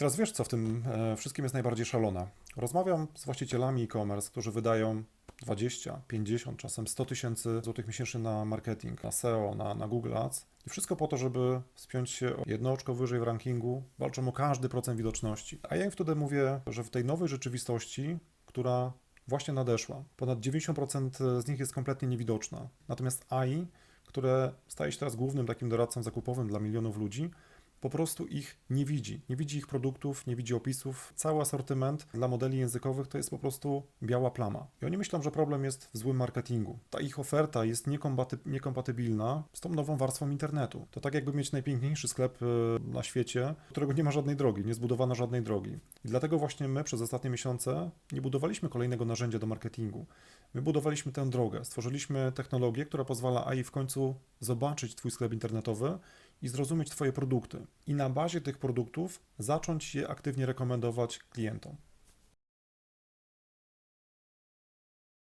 teraz wiesz, co w tym e, wszystkim jest najbardziej szalone. Rozmawiam z właścicielami e-commerce, którzy wydają 20, 50, czasem 100 tysięcy złotych miesięcznie na marketing, na SEO, na, na Google Ads. I wszystko po to, żeby spiąć się o jedno oczko wyżej w rankingu, walczą o każdy procent widoczności. A ja im wtedy mówię, że w tej nowej rzeczywistości, która właśnie nadeszła, ponad 90% z nich jest kompletnie niewidoczna. Natomiast AI, które staje się teraz głównym takim doradcą zakupowym dla milionów ludzi, po prostu ich nie widzi. Nie widzi ich produktów, nie widzi opisów. Cały asortyment dla modeli językowych to jest po prostu biała plama. I oni myślą, że problem jest w złym marketingu. Ta ich oferta jest niekompaty- niekompatybilna z tą nową warstwą internetu. To tak jakby mieć najpiękniejszy sklep y, na świecie, którego nie ma żadnej drogi, nie zbudowano żadnej drogi. I dlatego właśnie my przez ostatnie miesiące nie budowaliśmy kolejnego narzędzia do marketingu. My budowaliśmy tę drogę, stworzyliśmy technologię, która pozwala AI w końcu zobaczyć Twój sklep internetowy i zrozumieć Twoje produkty. I na bazie tych produktów zacząć je aktywnie rekomendować klientom.